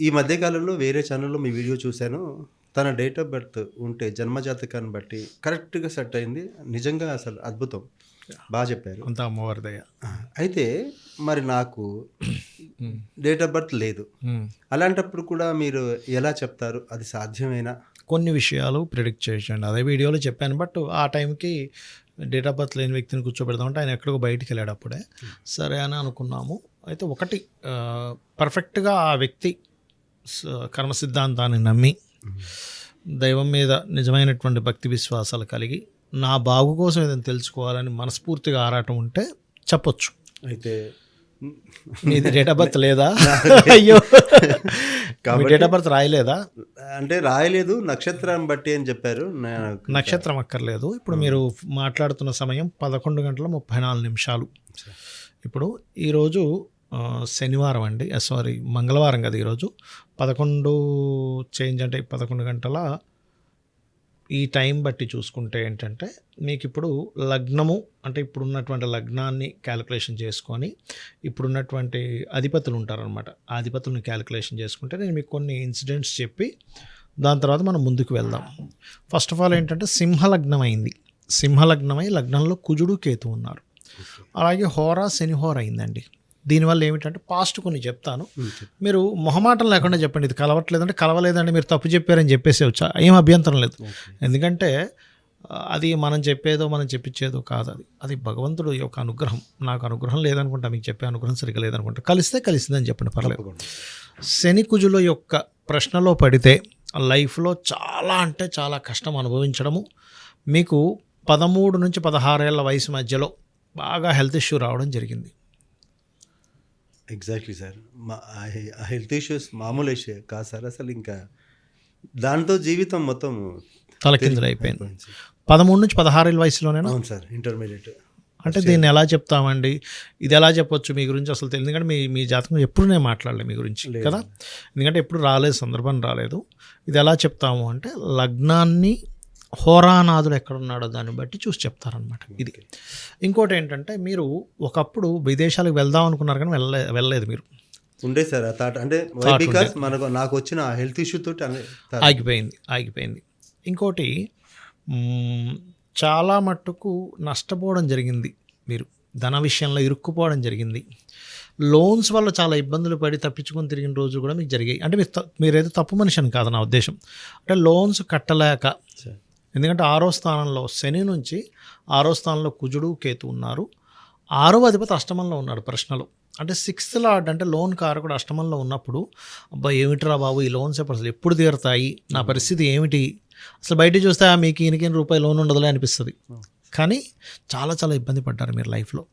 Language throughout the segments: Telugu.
ఈ మధ్య కాలంలో వేరే ఛానల్లో మీ వీడియో చూశాను. తన డేట్ ఆఫ్ బర్త్ ఉంటే జన్మజాతకాన్ని బట్టి కరెక్ట్గా సెట్ అయింది. నిజంగా అసలు అద్భుతం. బాగా చెప్పారు. అంతా అమ్మవారి దయ. అయితే మరి నాకు డేట్ ఆఫ్ బర్త్ లేదు. ఉమ్. అలాంటప్పుడు కూడా మీరు ఎలా చెప్తారు? అది సాధ్యమేనా? కొన్ని విషయాలు ప్రిడిక్ట్ చేయొచ్చండి అదే వీడియోలో చెప్పాను బట్ ఆ టైంకి డేట్ ఆఫ్ బర్త్ లేని వ్యక్తిని కూర్చోబెడదామంటే ఆయన ఎక్కడికో బయటికి వెళ్ళాడు అప్పుడే. సరే అని అనుకున్నాము. అయితే ఒకటి పర్ఫెక్ట్గా ఆ వ్యక్తి కర్మ సిద్ధాంతాన్ని నమ్మి దైవం మీద నిజమైనటువంటి భక్తి విశ్వాసాలు కలిగి నా బాగు కోసం ఏదైనా తెలుసుకోవాలని మనస్ఫూర్తిగా ఆరాటం ఉంటే చెప్పొచ్చు. అయితే మీది డేట్ ఆఫ్ బర్త్ లేదా? అయ్యో. డేట్ ఆఫ్ బర్త్ రాయలేదా? అంటే రాయలేదు నక్షత్రాన్ని బట్టి అని చెప్పారు. నాకు నక్షత్రం అక్కర్లేదు. ఇప్పుడు మీరు మాట్లాడుతున్న సమయం పదకొండు గంటల ముప్పై నాలుగు నిమిషాలు. ఇప్పుడు ఈరోజు శనివారం అండి. సారీ మంగళవారం కదా ఈరోజు. పదకొండు చేంజ్ అంటే పదకొండు గంటల ఈ టైం బట్టి చూసుకుంటే ఏంటంటే మీకు ఇప్పుడు లగ్నము అంటే ఇప్పుడున్నటువంటి లగ్నాన్ని క్యాలిక్యులేషన్ చేసుకొని ఇప్పుడున్నటువంటి అధిపతులు ఉంటారనమాట ఆ అధిపతులను క్యాలిక్యులేషన్ చేసుకుంటే నేను మీకు కొన్ని ఇన్సిడెంట్స్ చెప్పి దాని తర్వాత మనం ముందుకు వెళ్దాం. ఫస్ట్ ఆఫ్ ఆల్ ఏంటంటే సింహలగ్నం అయింది సింహలగ్నమై లగ్నంలో కుజుడు కేతు ఉన్నారు. అలాగే హోరా శనిహోర అయిందండి. దీనివల్ల ఏమిటంటే పాస్ట్ కొన్ని చెప్తాను. మీరు మొహమాటం లేకుండా చెప్పండి. ఇది కలవట్లేదంటే కలవలేదంటే మీరు తప్పు చెప్పారని చెప్పేసి వచ్చా. ఏం అభ్యంతరం లేదు. ఎందుకంటే అది మనం చెప్పేదో మనం చెప్పించేదో కాదు అది. అది భగవంతుడు యొక్క అనుగ్రహం. నాకు అనుగ్రహం లేదనుకుంటా మీకు చెప్పే అనుగ్రహం సరిగ్గా లేదనుకుంటా. కలిస్తే కలిసిందని చెప్పండి పర్లేదు. శని కుజుల యొక్క ప్రశ్నలో పడితే లైఫ్లో చాలా అంటే చాలా కష్టం అనుభవించడము. మీకు పదమూడు నుంచి పదహారేళ్ళ వయసు మధ్యలో బాగా హెల్త్ ఇష్యూ రావడం జరిగింది. ఎగ్జాక్ట్లీ సార్ మా హెల్త్ ఇష్యూస్ మామూలు ఇష్యూ కాదు సార్ అసలు ఇంకా దాంతో జీవితం మొత్తం తలకిందులు అయిపోయింది. పదమూడు నుంచి పదహారేళ్ళ వయసులోనేనా? అవును సార్ ఇంటర్మీడియట్ అంటే దీన్ని ఎలా చెప్తామండి? ఇది ఎలా చెప్పొచ్చు మీ గురించి అసలు తెలియదు ఎందుకంటే మీ మీ జాతకం ఎప్పుడు నేను మాట్లాడలేదు మీ గురించి కదా? ఎందుకంటే ఎప్పుడు రాలేదు సందర్భం రాలేదు. ఇది ఎలా చెప్తాము అంటే లగ్నాన్ని హోరానాథుడు ఎక్కడున్నాడో దాన్ని బట్టి చూసి చెప్తారనమాట ఇది. ఇంకోటి ఏంటంటే మీరు ఒకప్పుడు విదేశాలకు వెళ్దాం అనుకున్నారు కానీ వెళ్ళలే వెళ్ళలేదు మీరు. ఉండే సార్ ఆ థాట్ అంటే బికాస్ మనకు నాకు వచ్చిన హెల్త్ ఇష్యూ తోటి. ఆగిపోయింది ఆగిపోయింది. ఇంకోటి చాలా మట్టుకు నష్టపోవడం జరిగింది మీరు. ధన విషయంలో ఇరుక్కుపోవడం జరిగింది. లోన్స్ వల్ల చాలా ఇబ్బందులు పడి తప్పించుకొని తిరిగిన రోజు కూడా మీకు జరిగాయి. అంటే మీరు మీరేదో తప్పు మనిషి అని కాదు నా ఉద్దేశం. అంటే లోన్స్ కట్టలేక. ఎందుకంటే ఆరో స్థానంలో శని నుంచి ఆరో స్థానంలో కుజుడు కేతు ఉన్నారు. ఆరో అధిపతి అష్టమంలో ఉన్నాడు ప్రశ్నలో. అంటే సిక్స్త్ లార్డ్ అంటే లోన్ కారకుడు అష్టమంలో ఉన్నప్పుడు అబ్బా ఏమిటిరా బాబు ఈ లోన్స్ అసలు ఎప్పుడు తీరుతాయి? నా పరిస్థితి ఏమిటి? అసలు బయట చూస్తే "ఆ, మీకు ఈయనకి రూపాయి లోన్ ఉండదులే అనిపిస్తుంది. కానీ చాలా చాలా ఇబ్బంది పడ్డారు మీరు లైఫ్లో.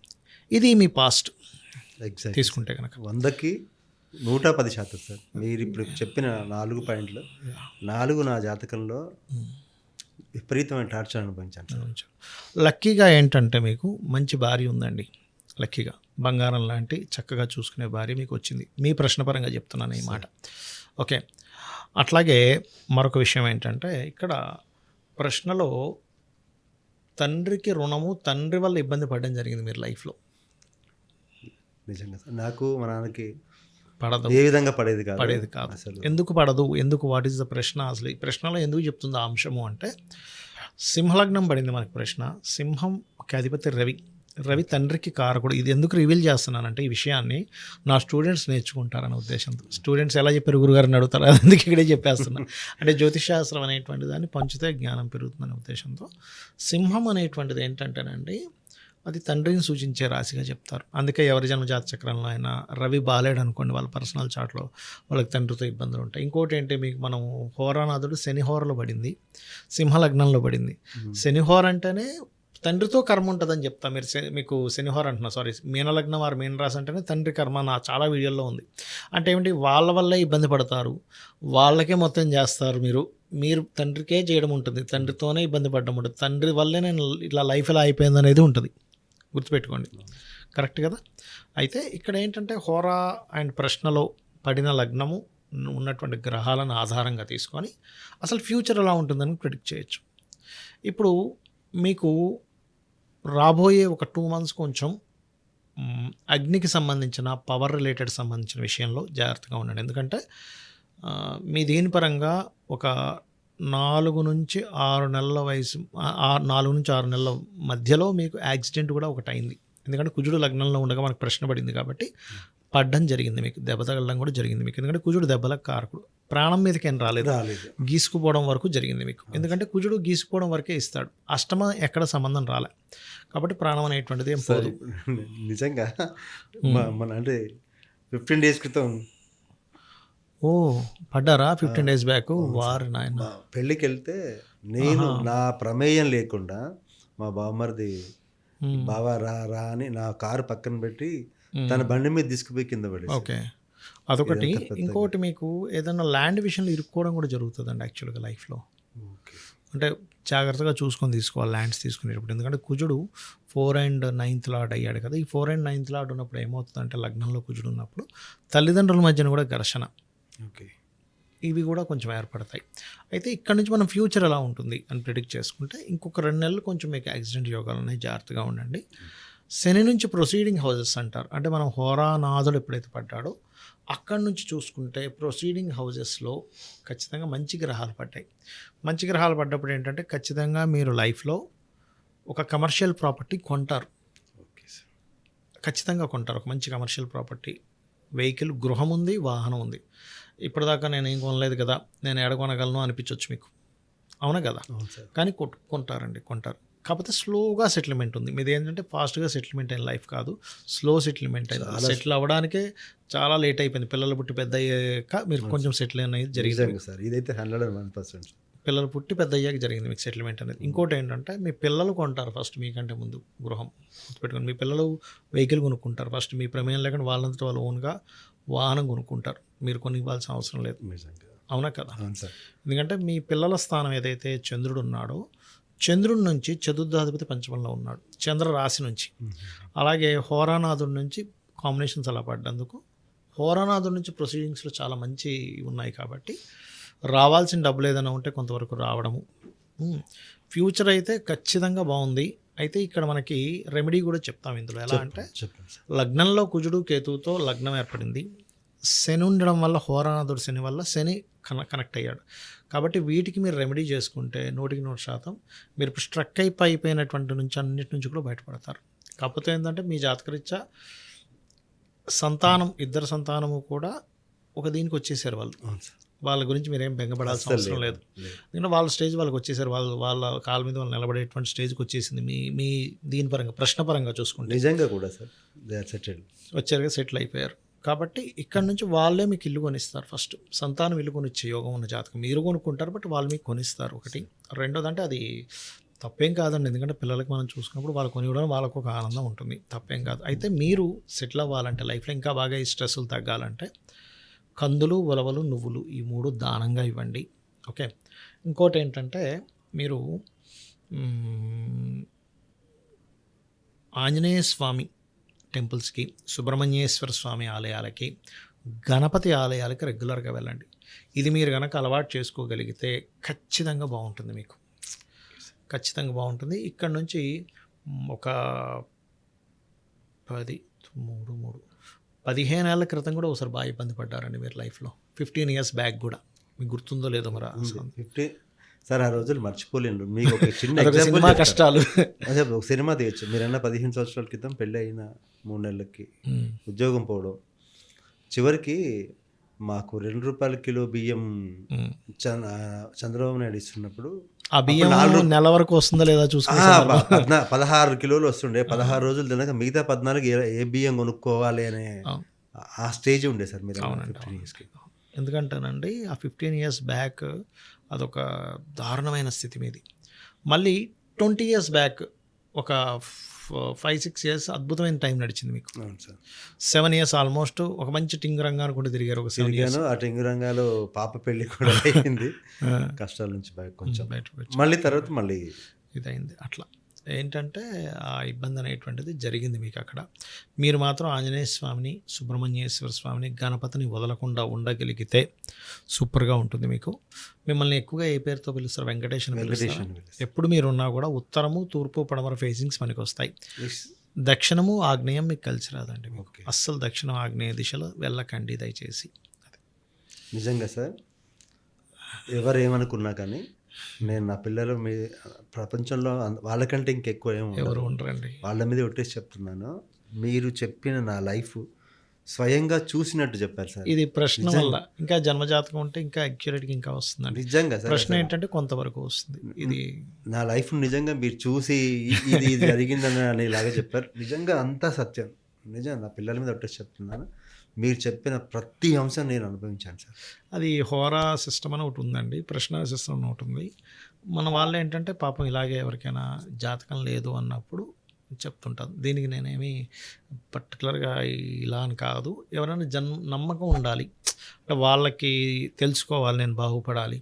ఇది మీ పాస్ట్. ఎగ్జాక్ట్ తీసుకుంటే కనుక వందకి నూట పది శాతం సార్. మీరు ఇప్పుడు చెప్పిన నాలుగు పాయింట్లు. నాలుగు నా జాతకంలో విపరీతమైన టార్చర్ అనుభవించాను. లక్కీగా ఏంటంటే మీకు మంచి భార్య ఉందండి. లక్కీగా. బంగారం లాంటి చక్కగా చూసుకునే భార్య మీకు వచ్చింది. మీ ప్రశ్నపరంగా చెప్తున్నాను ఈ మాట. ఓకే. అట్లాగే మరొక విషయం ఏంటంటే ఇక్కడ ప్రశ్నలో తండ్రికి రుణము తండ్రి వల్ల ఇబ్బంది పడడం జరిగింది మీరు లైఫ్లో. నిజంగా నాకు మా నాన్నకి పడదు. ఏ విధంగా పడేది కాదు. పడేది కాదు. అసలు. ఎందుకు పడదు? ఎందుకు? వాట్ ఈస్ ద ప్రశ్న? అసలు ఈ ప్రశ్నలో ఎందుకు చెప్తుంది ఆ అంశము అంటే సింహలగ్నం పడింది మనకి ప్రశ్న. సింహంకి అధిపతి రవి. రవి తండ్రికి కారకుడు ఇది ఎందుకు రివీల్ చేస్తున్నానంటే ఈ విషయాన్ని నా స్టూడెంట్స్ నేర్చుకుంటారనే ఉద్దేశంతో. స్టూడెంట్స్ ఎలా చెప్పారు? గురుగారిని అడుగుతారు. అందుకే ఇక్కడే చెప్పేస్తున్నా? అంటే జ్యోతిషాస్త్రం అనేటువంటి దాన్ని పంచితే జ్ఞానం పెరుగుతుందనే ఉద్దేశంతో. సింహం అనేటువంటిది ఏంటంటేనండి అది తండ్రిని సూచించే రాశిగా చెప్తారు. అందుకే ఎవరి జన్మజాత చక్రంలో అయినా రవి బాలేడు అనుకోండి వాళ్ళ పర్సనల్ చాట్లో వాళ్ళకి తండ్రితో ఇబ్బందులు ఉంటాయి. ఇంకోటి ఏంటి మీకు మనం హోరానాథుడు శనిహోరలో పడింది సింహలగ్నంలో పడింది. శనిహోర అంటేనే తండ్రితో కర్మ ఉంటుందని చెప్తా. మీరు శని- మీకు శనిహోర అంటున్నా సారీ మీనలగ్నం వారు మీన రాశి అంటేనే తండ్రి కర్మ నా చాలా వీడియోల్లో ఉంది. అంటే ఏమిటి వాళ్ళ వల్లే ఇబ్బంది పడతారు వాళ్ళకే మొత్తం చేస్తారు మీరు. మీరు తండ్రికే చేయడం ఉంటుంది తండ్రితోనే ఇబ్బంది పడడం ఉంటుంది. తండ్రి వల్లే నేను ఇట్లా లైఫ్ ఇలా అయిపోయింది అనేది ఉంటుంది. గుర్తుపెట్టుకోండి. కరెక్ట్ కదా? అయితే ఇక్కడ ఏంటంటే హోరా అండ్ ప్రశ్నలో పడిన లగ్నము ఉన్నటువంటి గ్రహాలను ఆధారంగా తీసుకొని అసలు ఫ్యూచర్ ఎలా ఉంటుందని ప్రిడిక్ట్ చేయొచ్చు. ఇప్పుడు మీకు రాబోయే ఒక టూ మంత్స్ కొంచెం అగ్నికి సంబంధించిన పవర్ రిలేటెడ్ సంబంధించిన విషయంలో జాగ్రత్తగా ఉండండి. ఎందుకంటే మీ దీని పరంగా ఒక నాలుగు నుంచి ఆరు నెలల వయసు నాలుగు నుంచి ఆరు నెలల మధ్యలో మీకు యాక్సిడెంట్ కూడా ఒకటి అయింది ఎందుకంటే కుజుడు లగ్నంలో ఉండగా మనకు ప్రశ్న పడింది కాబట్టి పడ్డం జరిగింది మీకు దెబ్బ తగలడం కూడా జరిగింది మీకు. ఎందుకంటే కుజుడు దెబ్బలకు కారకుడు. ప్రాణం మీదకి ఏం రాలేదు. గీసుకుపోవడం వరకు జరిగింది మీకు. ఎందుకంటే కుజుడు గీసుకుపోవడం వరకే ఇస్తాడు. అష్టమ ఎక్కడ సంబంధం రాలే. కాబట్టి ప్రాణం అనేటువంటిది ఏం పోదు. నిజంగా మన అంటే ఫిఫ్టీన్ డేస్ క్రితం ఓ పడ్డారా? ఫిఫ్టీన్ డేస్ బ్యాక్ వారు నాయన. పెళ్ళికి వెళ్తే నేను నా ప్రమేయం లేకుండా మా బావమరిది మ్మ్. బావా రా రా అని నా కారు పక్కన పెట్టి తన బండి మీద తీసుకుపోయి కింద పడేసి ఓకే. అదొకటి. ఇంకొకటి మీకు ఏదైనా ల్యాండ్ విషయంలో ఇరుక్కోవడం కూడా జరుగుతుందండి యాక్చువల్గా లైఫ్లో. అంటే జాగ్రత్తగా చూసుకొని తీసుకోవాలి ల్యాండ్స్ తీసుకునేటప్పుడు. ఎందుకంటే కుజుడు ఫోర్ అండ్ నైన్త్ లార్డ్ అయ్యాడు కదా. ఈ ఫోర్ అండ్ నైన్త్ లార్డ్ ఉన్నప్పుడు ఏమవుతుందంటే లగ్నంలో కుజుడు ఉన్నప్పుడు తల్లిదండ్రుల మధ్యన కూడా ఘర్షణ. ఓకే. ఇవి కూడా కొంచెం ఏర్పడతాయి. అయితే ఇక్కడ నుంచి మనం ఫ్యూచర్ ఎలా ఉంటుంది అని ప్రిడిక్ట్ చేసుకుంటే ఇంకొక రెండు నెలలు కొంచెం మీకు యాక్సిడెంట్ యోగాలు ఉన్నాయి జాగ్రత్తగా ఉండండి. శని నుంచి ప్రొసీడింగ్ హౌసెస్ అంటారు. అంటే మనం హోరానాథుడు ఎప్పుడైతే పడ్డాడో అక్కడి నుంచి చూసుకుంటే ప్రొసీడింగ్ హౌజెస్లో ఖచ్చితంగా మంచి గ్రహాలు పడ్డాయి. మంచి గ్రహాలు పడ్డప్పుడు ఏంటంటే ఖచ్చితంగా మీరు లైఫ్లో ఒక కమర్షియల్ ప్రాపర్టీ కొంటారు. Okay sir. ఖచ్చితంగా కొంటారు. ఒక మంచి కమర్షియల్ ప్రాపర్టీ. వెహికల్ గృహం ఉంది వాహనం ఉంది ఇప్పటిదాకా నేను ఏం కొనలేదు కదా నేను ఎడ కొనగలను అనిపించవచ్చు మీకు. అవునా కదా? కానీ కొట్- కొంటారండి కొంటారు. కాకపోతే స్లోగా సెటిల్మెంట్ ఉంది. మీది ఏంటంటే ఫాస్ట్గా సెటిల్మెంట్ అయిన లైఫ్ కాదు. స్లో సెటిల్మెంట్ అయింది. సెటిల్ అవ్వడానికే చాలా లేట్ అయిపోయింది. పిల్లలు పుట్టి పెద్ద అయ్యాక మీరు కొంచెం సెటిల్ అనేది జరిగింది సార్. ఇదైతే హండ్రెడ్ అండ్ వన్ పర్సెంట్. పిల్లలు పుట్టి పెద్ద అయ్యాక జరిగింది మీకు సెటిల్మెంట్ అనేది. ఇంకోటి ఏంటంటే మీ పిల్లలు కొంటారు ఫస్ట్ మీకంటే ముందు గృహం గుర్తుపెట్టుకోండి. మీ పిల్లలు వెహికల్ కొనుక్కుంటారు ఫస్ట్. మీ ప్రమేయం లేకుండా వాళ్ళంతటా వాళ్ళు ఓన్గా వాహనం కొనుక్కుంటారు. మీరు కొని ఇవ్వాల్సిన అవసరం లేదు. అవునా కదా? ఎందుకంటే మీ పిల్లల స్థానం ఏదైతే చంద్రుడు ఉన్నాడో చంద్రుడి నుంచి చతుర్థాధిపతి పంచమంలో ఉన్నాడు. చంద్ర రాశి నుంచి. అలాగే హోరానాథుడి నుంచి కాంబినేషన్స్ అలా పడ్డందుకు. హోరానాథుడి నుంచి ప్రొసీడింగ్స్లో చాలా మంచి ఉన్నాయి కాబట్టి రావాల్సిన డబ్బులు ఏదైనా ఉంటే కొంతవరకు రావడము. ఫ్యూచర్ అయితే ఖచ్చితంగా బాగుంది. అయితే ఇక్కడ మనకి రెమెడీ కూడా చెప్తాం ఇందులో. ఎలా అంటే లగ్నంలో కుజుడు కేతువుతో లగ్నం ఏర్పడింది. శని ఉండడం వల్ల హోరానాథుడు శని వల్ల శని కన కనెక్ట్ అయ్యాడు. కాబట్టి వీటికి మీరు రెమెడీ చేసుకుంటే నూటికి నూరు శాతం మీరు ఇప్పుడు స్ట్రక్ అయిపోయినటువంటి నుంచి అన్నిటి నుంచి కూడా బయటపడతారు. కాకపోతే ఏంటంటే మీ జాతకరీత్యా సంతానం ఇద్దరు సంతానము కూడా ఒక దీనికి వచ్చేసారు వాళ్ళు. వాళ్ళ గురించి మీరేం బెంగపడాల్సిన అవసరం లేదు. ఎందుకంటే వాళ్ళ స్టేజ్ వాళ్ళకి వచ్చేసారు. వాళ్ళు వాళ్ళ కాళ్ళ మీద వాళ్ళు నిలబడేటువంటి స్టేజ్కి వచ్చేసింది. మీ మీ దీని పరంగా ప్రశ్న పరంగా చూసుకుంటే. నిజంగా కూడా సార్. సెటిల్డ్ వచ్చారుగా సెటిల్ అయిపోయారు. కాబట్టి ఇక్కడ నుంచి వాళ్ళే మీకు ఇల్లు కొనిస్తారు ఫస్ట్. సంతానం ఇల్లు కొనిచ్చే యోగం ఉన్న జాతకం. మీరు కొనుక్కుంటారు బట్ వాళ్ళు మీకు కొనిస్తారు ఒకటి. రెండోది అంటే అది తప్పేం కాదండి. ఎందుకంటే పిల్లలకి మనం చూసుకున్నప్పుడు వాళ్ళు కొనివ్వడం వాళ్ళకు ఒక ఆనందం ఉంటుంది. తప్పేం కాదు. అయితే మీరు సెటిల్ అవ్వాలంటే లైఫ్లో ఇంకా బాగా ఈ స్ట్రెస్సులు తగ్గాలంటే కందులు ఉలవలు నువ్వులు ఈ మూడు దానంగా ఇవ్వండి. ఓకే? ఇంకోటి ఏంటంటే మీరు ఆంజనేయ స్వామి టెంపుల్స్కి సుబ్రహ్మణ్యేశ్వర స్వామి ఆలయాలకి గణపతి ఆలయాలకి రెగ్యులర్గా వెళ్ళండి. ఇది మీరు కనుక అలవాటు చేసుకోగలిగితే ఖచ్చితంగా బాగుంటుంది మీకు. ఖచ్చితంగా బాగుంటుంది. ఇక్కడ నుంచి ఒక పది మూడు మూడు పదిహేను ఏళ్ళ క్రితం కూడా ఒకసారి బాగా ఇబ్బంది పడ్డారండి మీరు లైఫ్లో. ఫిఫ్టీన్ ఇయర్స్ బ్యాక్ కూడా. మీకు గుర్తుందో లేదో మరి. ఫిఫ్టీ సార్ ఆ రోజులు మర్చిపోలేను మీకు ఒక చిన్న సినిమా కష్టాలు. అదే ఒక సినిమా తీయచ్చు. మీరన్నా పదిహేను సంవత్సరాల క్రితం పెళ్ళి అయిన మూడు నెలలకి ఉద్యోగం పోవడం. చివరికి మాకు రెండు రూపాయల కిలో బియ్యం చంద్రబాబు నాయుడు ఇస్తున్నప్పుడు ఆ బియ్యం నెల వరకు వస్తుందా లేదా చూసుకుని ఆ, ప- పద్నా పదహారు కిలోలు వస్తుండే. పదహారు రోజులు తినక మిగతా పద్నాలుగు ఏ- బియ్యం కొనుక్కోవాలి అనే. ఆ. స్టేజ్ ఉండే సార్ మీరు ఫిఫ్టీన్ ఇయర్స్కి ఎందుకంటేనండి ఆ ఫిఫ్టీన్ ఇయర్స్ బ్యాక్ అదొక దారుణమైన స్థితి మీది. మళ్ళీ ట్వంటీ ఇయర్స్ బ్యాక్ ఒక ఫైవ్ సిక్స్ ఇయర్స్ అద్భుతమైన టైం నడిచింది మీకు. సెవెన్ ఇయర్స్ ఆల్మోస్ట్ ఒక మంచి టింగ్ రంగా అనుకుంటూ తిరిగారు ఒక సెవెన్ ఇయర్స్ తిరిగాను అటు ఇంగురంగాలో పాప పెళ్ళి కూడా అయింది కష్టాల నుంచి బయట కొంచెం. మళ్ళీ తర్వాత మళ్ళీ ఇదైంది. అట్లా. ఏంటంటే ఆ ఇబ్బంది అనేటువంటిది జరిగింది మీకు అక్కడ మీరు మాత్రం ఆంజనేయ స్వామిని సుబ్రహ్మణ్యేశ్వర స్వామిని గణపతిని వదలకుండా ఉండగలిగితే సూపర్గా ఉంటుంది మీకు. మిమ్మల్ని ఎక్కువగా ఏ పేరుతో పిలుస్తారు? వెంకటేశ్వర వెంకటేశ్వర ఎప్పుడు మీరున్నా కూడా ఉత్తరము తూర్పు పడమర ఫేసింగ్స్ మనకి వస్తాయి. దక్షిణము ఆగ్నేయం మీకు కలిసి రాదండి మీకు. అస్సలు దక్షిణం ఆగ్నేయ దిశలో వెళ్ళకండి దయచేసి. నిజంగా సార్? ఎవరు ఏమనుకున్నా కానీ నేను నా పిల్లలు మీ ప్రపంచంలో వాళ్ళకంటే ఇంకెక్కువ ఏం ఉండదు. ఎవరు ఉండరండి. వాళ్ళ మీద ఒట్టేసి చెప్తున్నాను. మీరు చెప్పిన నా లైఫ్ స్వయంగా చూసినట్టు చెప్పారు సార్. ఇది ప్రశ్న వల్ల. ఇంకా జన్మజాతకం ఉంటే ఇంకా యాక్యురేట్గా ఇంకా వస్తుందండి. నిజంగా సార్ ప్రశ్న ఏంటంటే కొంతవరకు వస్తుంది. ఇది నా లైఫ్ నిజంగా మీరు చూసి ఇది జరిగిందని ఇలాగే చెప్పారు. నిజంగా అంతా సత్యం. నిజంగా నా పిల్లల మీద ఒట్టేసి చెప్తున్నాను. మీరు చెప్పిన ప్రతి అంశం నేను అనుభవించాను సార్. అది హోరా సిస్టమ్ అని ఒకటి ఉందండి ప్రశ్న సిస్టమ్ అని ఒకటి ఉంది. మన వాళ్ళు ఏంటంటే పాపం ఇలాగే ఎవరికైనా జాతకం లేదు అన్నప్పుడు చెప్తుంటాను దీనికి నేనేమి పర్టికులర్గా ఇలా అని కాదు. ఎవరైనా జన్మ నమ్మకం ఉండాలి. అంటే వాళ్ళకి తెలుసుకోవాలి నేను బాగుపడాలి.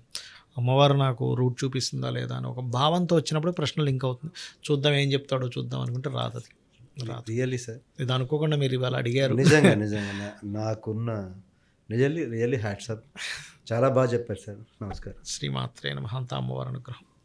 అమ్మవారు నాకు రూట్ చూపిస్తుందా లేదా అని ఒక భావంతో వచ్చినప్పుడు ప్రశ్న లింక్ అవుతుంది. చూద్దాం ఏం చెప్తాడో చూద్దాం అనుకుంటే రాదు అది రియల్లీ సార్ ఇది అనుకోకుండా మీరు ఇవాళ అడిగారు. నిజంగా నిజంగా. నాకున్న రియల్లీ రియల్లీ హ్యాట్సప్ చాలా బాగా చెప్పారు సార్ నమస్కారం. శ్రీమాత్రే నమహంత అమ్మవారి అనుగ్రహం.